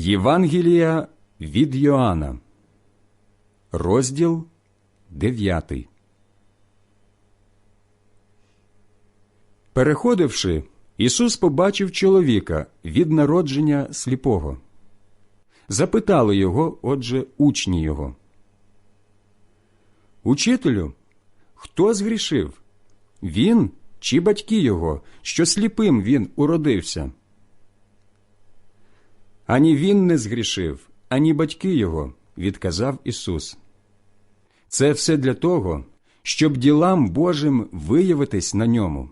Євангелія від Йоанна, розділ 9. Переходивши, Ісус побачив чоловіка від народження сліпого. Запитали його, отже, учні його. Учителю, хто згрішив? Він чи батьки його, що сліпим він уродився? Ані він не згрішив, ані батьки його, відказав Ісус. Це все для того, щоб ділам Божим виявитись на ньому.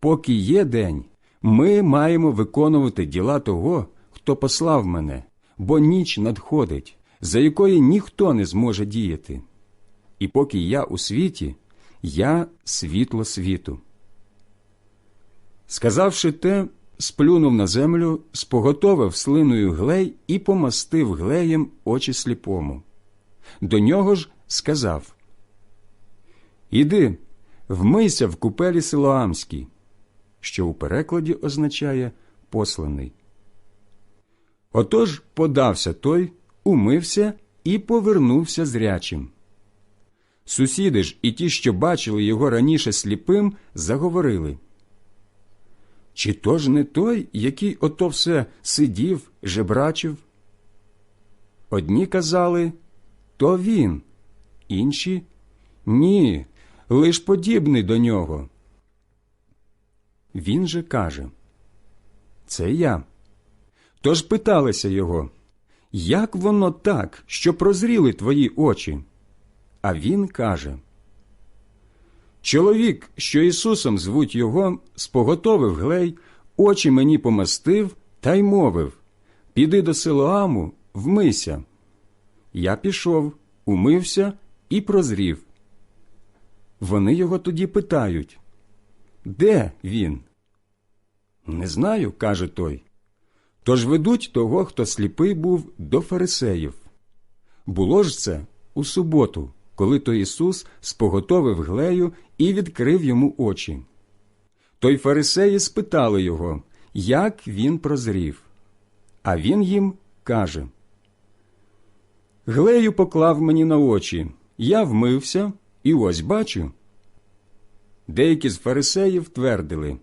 Поки є день, ми маємо виконувати діла того, хто послав мене, бо ніч надходить, за якої ніхто не зможе діяти. І поки я у світі, я світло світу. Сказавши те, сплюнув на землю, споготовив слиною глей і помастив глеєм очі сліпому. До нього ж сказав Іди, вмийся в купелі Силоамській, що у перекладі означає посланий. Отож подався той, умився і повернувся зрячим. Сусіди ж і ті, що бачили його раніше сліпим, заговорили. Чи то ж не той, який ото все сидів, жебрачив? Одні казали то він, інші ні, лиш подібний до нього. Він же каже Це я. Тож питалися його, як воно так, що прозріли твої очі? А він каже Чоловік, що Ісусом звуть його, споготовив глей, очі мені помастив та й мовив Піди до Силоаму, вмийся. Я пішов, умився і прозрів. Вони його тоді питають Де він? Не знаю, каже той. Тож ведуть того, хто сліпий був до фарисеїв. Було ж це у суботу, коли то Ісус споготовив глею і відкрив йому очі. Той фарисеї спитали його, як він прозрів. А він їм каже Глею поклав мені на очі, я вмився і ось бачу. Деякі з фарисеїв твердили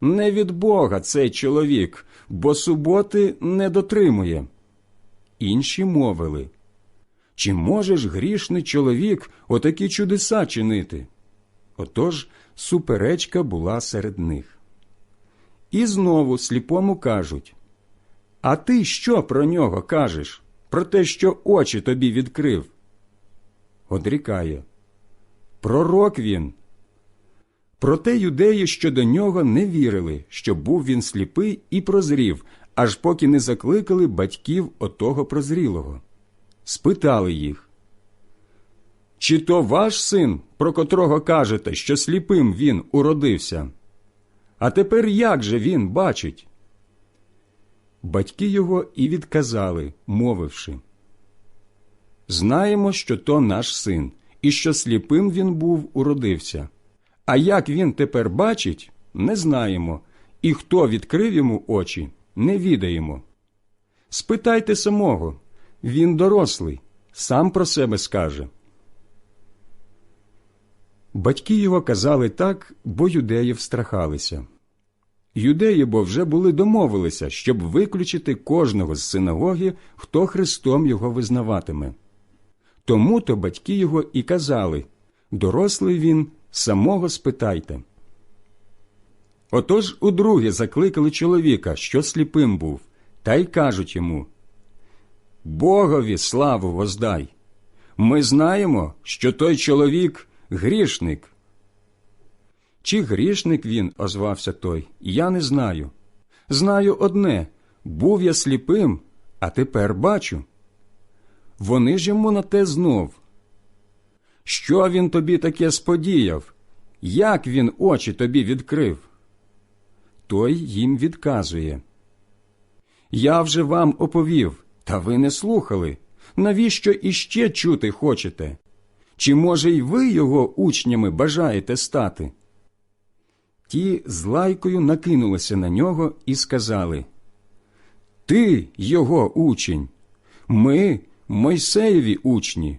Не від Бога цей чоловік, бо суботи не дотримує. Інші мовили Чи можеш грішний чоловік отакі чудеса чинити? Отож суперечка була серед них. І знову сліпому кажуть А ти що про нього кажеш? Про те, що очі тобі відкрив? Одрікає Пророк він. Проте юдеї щодо нього не вірили, що був він сліпий і прозрів, аж поки не закликали батьків отого прозрілого. Спитали їх Чи то ваш син, про котрого кажете, що сліпим він уродився? А тепер як же він бачить? Батьки його і відказали, мовивши Знаємо, що то наш син, і що сліпим він був уродився. А як він тепер бачить, не знаємо, і хто відкрив йому очі, не відаємо. Спитайте самого він дорослий, сам про себе скаже. Батьки його казали так, бо юдеї встрахалися. Юдеї бо вже були домовилися, щоб виключити кожного з синагоги, хто Христом його визнаватиме. Тому то батьки його і казали дорослий він, самого спитайте. Отож удруге закликали чоловіка, що сліпим був, та й кажуть йому Богові славу воздай. Ми знаємо, що той чоловік грішник. Чи грішник він, озвався той, я не знаю. Знаю одне був я сліпим, а тепер бачу. Вони ж йому на те знов. Що він тобі таке сподіяв? Як він очі тобі відкрив? Той їм відказує. Я вже вам оповів, та ви не слухали. Навіщо іще чути хочете? Чи, може, й ви його учнями бажаєте стати? Ті з лайкою накинулися на нього і сказали Ти його учень, ми Мойсеєві учні.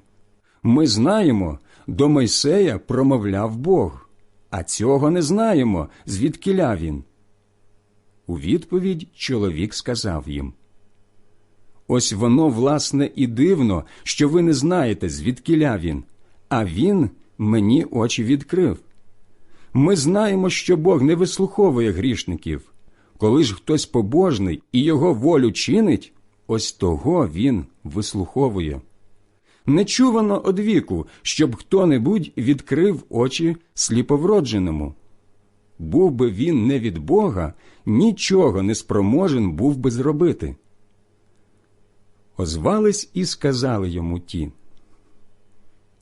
Ми знаємо, до Мойсея промовляв Бог, а цього не знаємо, звідкиля він. У відповідь чоловік сказав їм Ось воно, власне, і дивно, що ви не знаєте, звідкиля він, а він мені очі відкрив. Ми знаємо, що Бог не вислуховує грішників. Коли ж хтось побожний і його волю чинить, ось того він вислуховує. Не чувано одвіку, щоб хто-небудь відкрив очі сліповродженому. Був би він не від Бога, нічого не спроможен був би зробити. Озвались і сказали йому ті.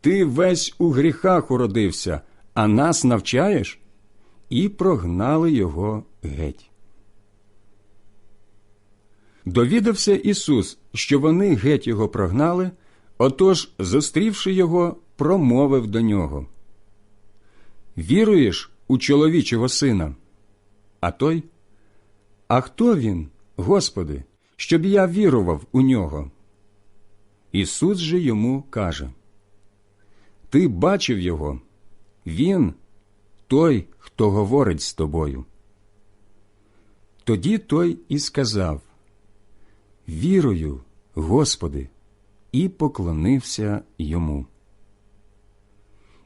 Ти весь у гріхах уродився, а нас навчаєш? І прогнали його геть. Довідався Ісус, що вони геть його прогнали, отож, зустрівши його, промовив до нього. Віруєш у чоловічого сина? А той? А хто він, Господи, щоб я вірував у нього? Ісус же йому каже Ти бачив його, він той, хто говорить з тобою. Тоді той і сказав Вірую, Господи, і поклонився йому.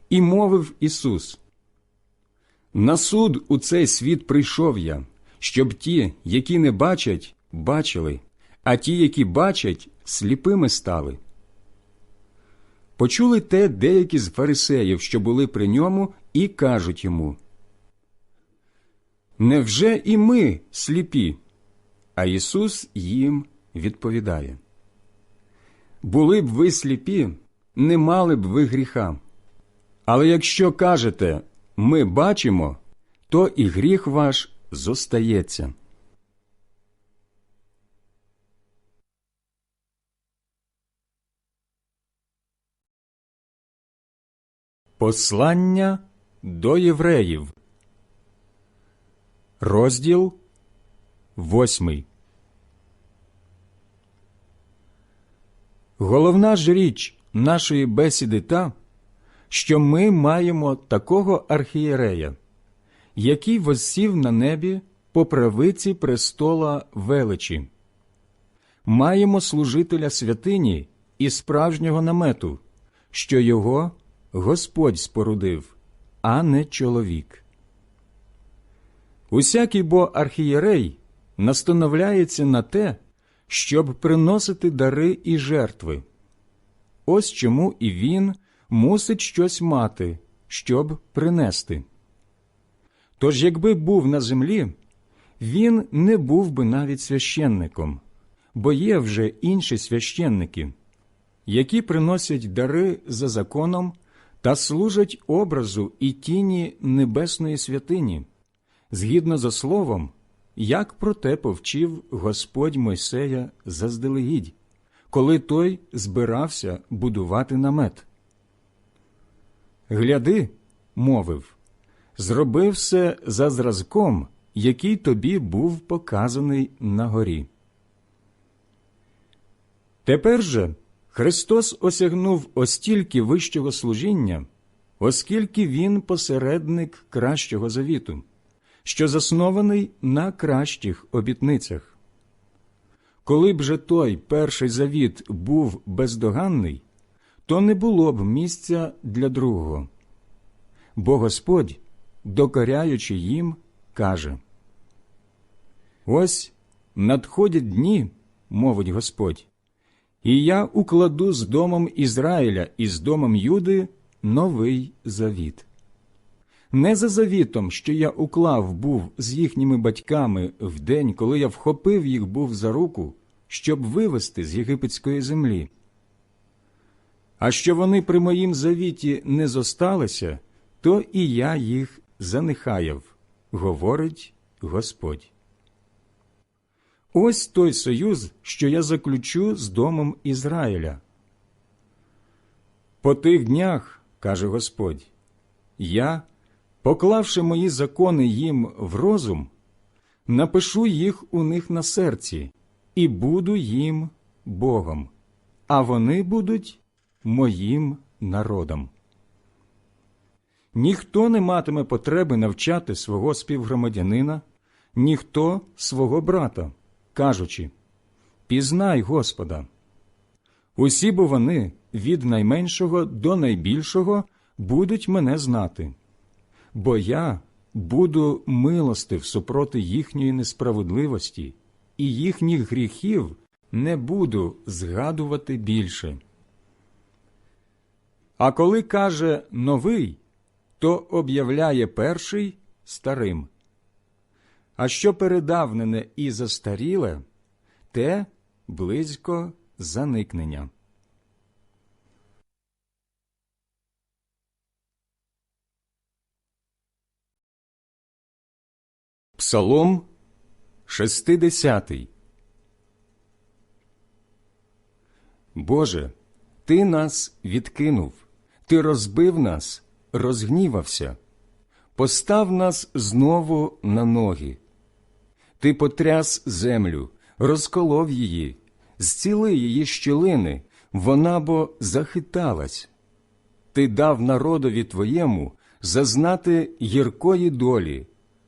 І мовив Ісус На суд у цей світ прийшов я, щоб ті, які не бачать, бачили, а ті, які бачать, сліпими стали. Почули те деякі з фарисеїв, що були при ньому, і кажуть йому Невже і ми сліпі? А Ісус їм відповідає Були б ви сліпі, не мали б ви гріха. Але якщо кажете ми бачимо, то і гріх ваш зостається. Послання до євреїв, розділ восьмий. Головна ж річ нашої бесіди та, що ми маємо такого архієрея, який воссів на небі по правиці престола величі. Маємо служителя святині і справжнього намету, що його Господь спорудив, а не чоловік. Усякий бо архієрей настановляється на те, щоб приносити дари і жертви. Ось чому і він мусить щось мати, щоб принести. Тож, якби був на землі, він не був би навіть священником, бо є вже інші священники, які приносять дари за законом та служать образу і тіні небесної святині, згідно за словом, як про те повчив Господь Мойсея заздалегідь, коли той збирався будувати намет. Гляди, мовив, зроби все за зразком, який тобі був показаний на горі. Тепер же Христос осягнув остільки вищого служіння, оскільки Він посередник кращого завіту, що заснований на кращих обітницях. Коли б же той перший завіт був бездоганний, то не було б місця для другого. Бо Господь, докоряючи їм, каже Ось надходять дні, мовить Господь, і я укладу з домом Ізраїля і з домом Юди новий завіт. Не за завітом, що я уклав був з їхніми батьками в день, коли я вхопив їх був за руку, щоб вивести з єгипетської землі. А що вони при моїм завіті не зосталися, то і я їх занехаяв, говорить Господь. Ось той союз, що я заключу з домом Ізраїля. По тих днях, каже Господь, я, поклавши мої закони їм в розум, напишу їх у них на серці і буду їм Богом, а вони будуть моїм народом. Ніхто не матиме потреби навчати свого співгромадянина, ніхто свого брата, кажучи Пізнай Господа. Усі бо вони від найменшого до найбільшого будуть мене знати, бо я буду милостив супроти їхньої несправедливості, і їхніх гріхів не буду згадувати більше. А коли каже новий, то об'являє перший старим. А що передавнене і застаріле, те близько заникнення. Псалом шестидесятий Боже, Ти нас відкинув, Ти розбив нас, розгнівався, постав нас знову на ноги. Ти потряс землю, розколов її, зціли її щілини, вона бо захиталась. Ти дав народові твоєму зазнати гіркої долі,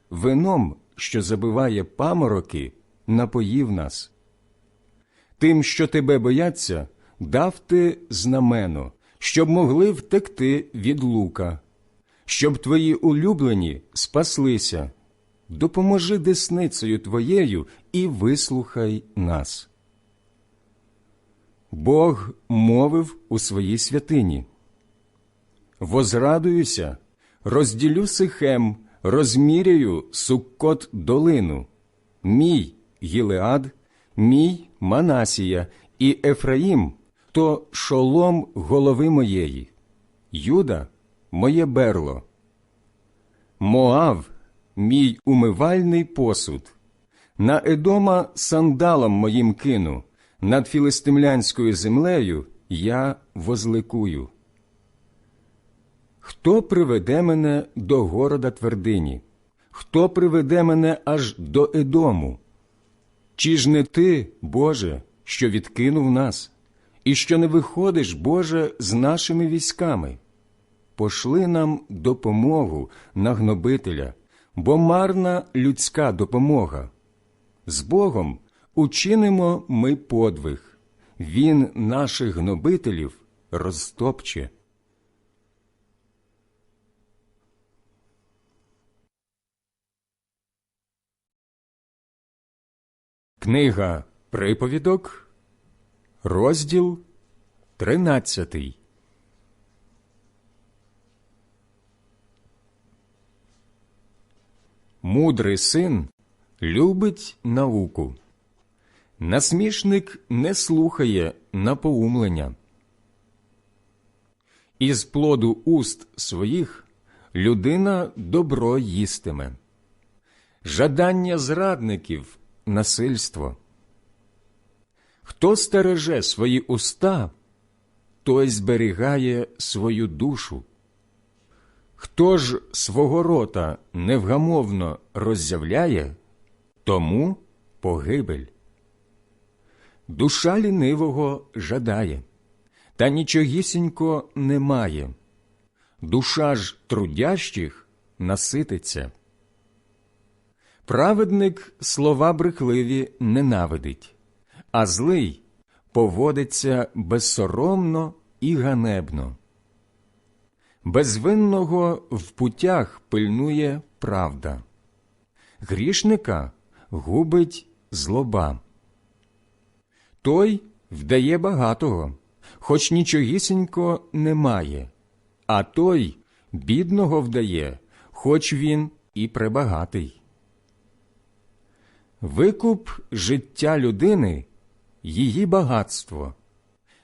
вином, що забиває памороки, напоїв нас. Тим, що тебе бояться, дав ти знамено, щоб могли втекти від лука, щоб твої улюблені спаслися. Допоможи десницею твоєю і вислухай нас. Бог мовив у своїй святині. Возрадуюся, розділю сихем, розміряю суккот долину, мій Гілеад, мій Манасія і Ефраїм то шолом голови моєї, Юда моє берло, Моав мій умивальний посуд, на Едома сандалом моїм кину, над філистимлянською землею я возликую. Хто приведе мене до города твердині? Хто приведе мене аж до Едому? Чи ж не ти, Боже, що відкинув нас, і що не виходиш, Боже, з нашими військами? Пошли нам допомогу на гнобителя, бо марна людська допомога. З Богом учинимо ми подвиг, Він наших гнобителів розтопче. Книга Приповідок, розділ тринадцятий. Мудрий син любить науку. Насмішник не слухає напоумлення. Із плоду уст своїх людина добро їстиме. Жадання зрадників насильство. Хто стереже свої уста, той зберігає свою душу. Хто ж свого рота невгамовно роззявляє, тому погибель. Душа лінивого жадає, та нічогісінько немає. Душа ж трудящих насититься. Праведник слова брехливі ненавидить, а злий поводиться безсоромно і ганебно. Безвинного в путях пильнує правда, грішника губить злоба. Той вдає багатого, хоч нічогісінько немає, а той бідного вдає, хоч він і пребагатий. Викуп життя людини її багатство,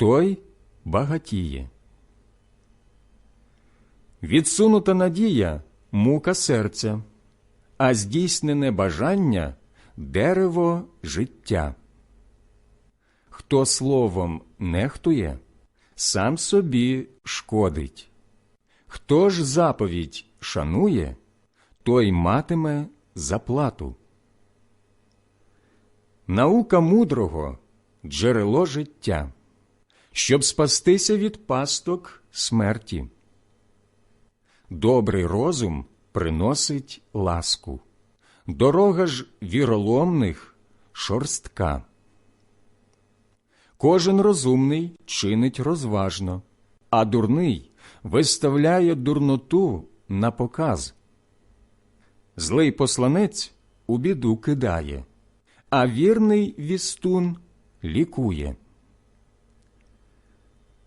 той багатіє. Відсунута надія мука серця, а здійснене бажання дерево життя. Хто словом нехтує, сам собі шкодить. Хто ж заповідь шанує, той матиме заплату. Наука мудрого джерело життя, щоб спастися від пасток смерті. Добрий розум приносить ласку, дорога ж віроломних шорстка. Кожен розумний чинить розважно, а дурний виставляє дурноту на показ. Злий посланець у біду кидає, а вірний вістун лікує.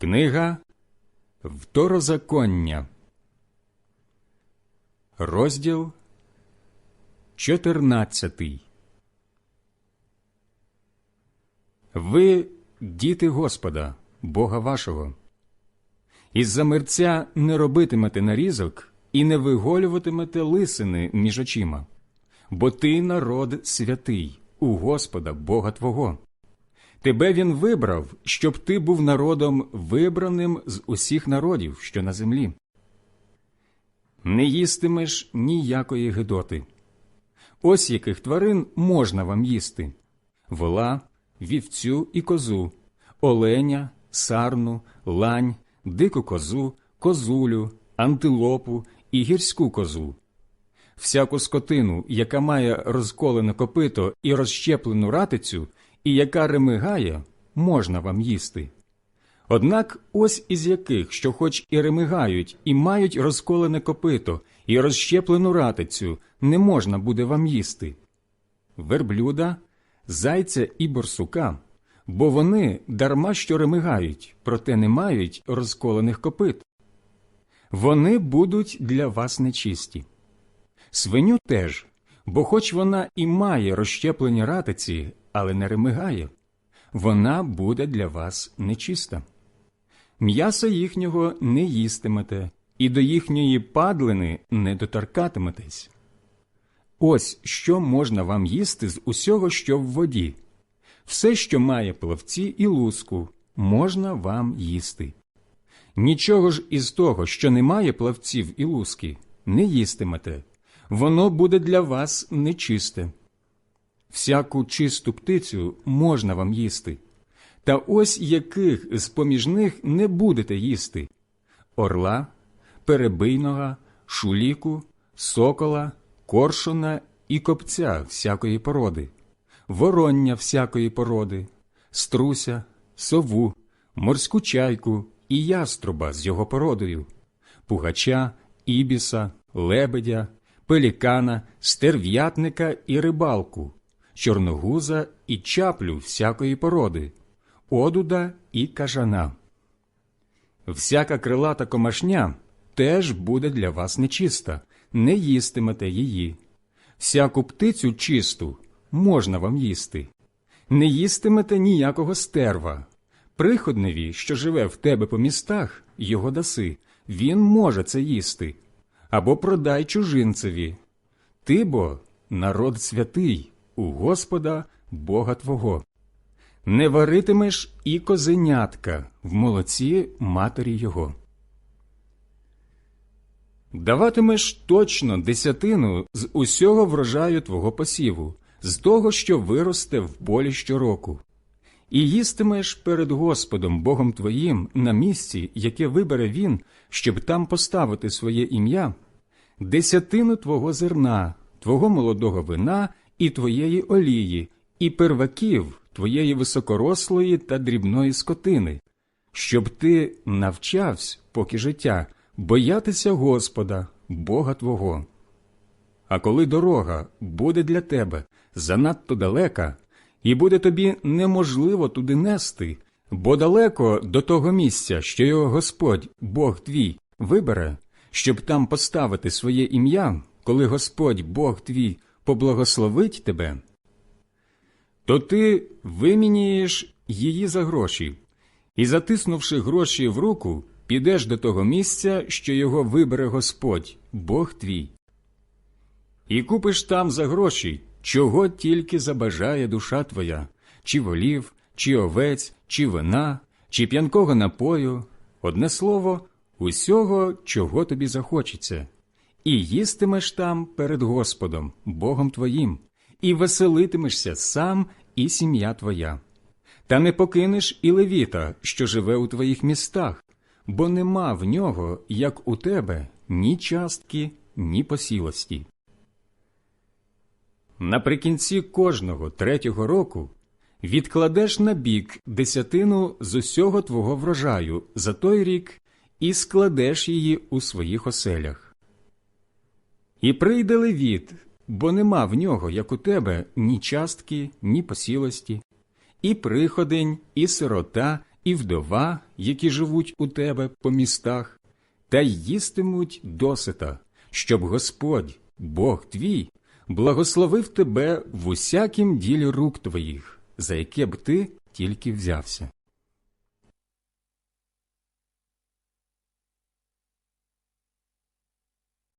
Книга Второзаконня, розділ 14 Ви діти Господа, Бога вашого. Із-за мерця не робитимете нарізок і не виголюватимете лисини між очима, бо ти народ святий у Господа Бога Твого. Тебе він вибрав, щоб ти був народом вибраним з усіх народів, що на землі. Не їстимеш ніякої гидоти. Ось яких тварин можна вам їсти вола, вівцю і козу, оленя, сарну, лань, дику козу, козулю, антилопу і гірську козу. Всяку скотину, яка має розколене копито і розщеплену ратицю, і яка ремигає, можна вам їсти. Однак ось із яких, що хоч і ремигають, і мають розколене копито, і розщеплену ратицю, не можна буде вам їсти. Верблюда, зайця і борсука, бо вони дарма що ремигають, проте не мають розколених копит. Вони будуть для вас нечисті. Свиню теж, бо хоч вона і має розщеплені ратиці, але не ремигає, вона буде для вас нечиста. М'яса їхнього не їстимете, і до їхньої падлини не доторкатиметесь. Ось що можна вам їсти з усього, що в воді. Все, що має плавці і луску, можна вам їсти. Нічого ж із того, що не має плавців і луски, не їстимете, воно буде для вас нечисте. Всяку чисту птицю можна вам їсти, та ось яких з поміж них не будете їсти. Орла, перебийного, шуліку, сокола, коршуна і копця всякої породи, вороння всякої породи, струся, сову, морську чайку і яструба з його породою, пугача, ібіса, лебедя, пелікана, стерв'ятника і рибалку, чорногуза і чаплю всякої породи, одуда і кажана. Всяка крилата комашня теж буде для вас нечиста, не їстимете її. Всяку птицю чисту можна вам їсти. Не їстимете ніякого стерва. Приходневі, що живе в тебе по містах, його даси, він може це їсти. Або продай чужинцеві. Ти бо народ святий у Господа Бога Твого. Не варитимеш і козенятка в молоці матері його. Даватимеш точно десятину з усього врожаю твого посіву, з того, що виросте в полі щороку. І їстимеш перед Господом Богом твоїм на місці, яке вибере Він, щоб там поставити своє ім'я, десятину твого зерна, твого молодого вина і твоєї олії, і перваків твоєї високорослої та дрібної скотини, щоб ти навчався, поки життя, боятися Господа, Бога Твого. А коли дорога буде для тебе занадто далека, і буде тобі неможливо туди нести, бо далеко до того місця, що його Господь, Бог твій, вибере, щоб там поставити своє ім'я, коли Господь Бог твій поблагословить тебе, то ти вимінієш її за гроші, і, затиснувши гроші в руку, підеш до того місця, що його вибере Господь, Бог твій. І купиш там за гроші, чого тільки забажає душа твоя, чи волів, чи овець, чи вина, чи п'янкого напою, одне слово, усього, чого тобі захочеться, і їстимеш там перед Господом, Богом твоїм, і веселитимешся сам і сім'я твоя. Та не покинеш і левіта, що живе у твоїх містах, бо нема в нього, як у тебе, ні частки, ні посілості. Наприкінці кожного третього року відкладеш на бік десятину з усього твого врожаю за той рік і складеш її у своїх оселях. І прийде левіт, бо нема в нього, як у тебе, ні частки, ні посілості, і приходень, і сирота, і вдова, які живуть у тебе по містах, та й їстимуть досита, щоб Господь, Бог твій, благословив тебе в усякім ділі рук твоїх, за яке б ти тільки взявся.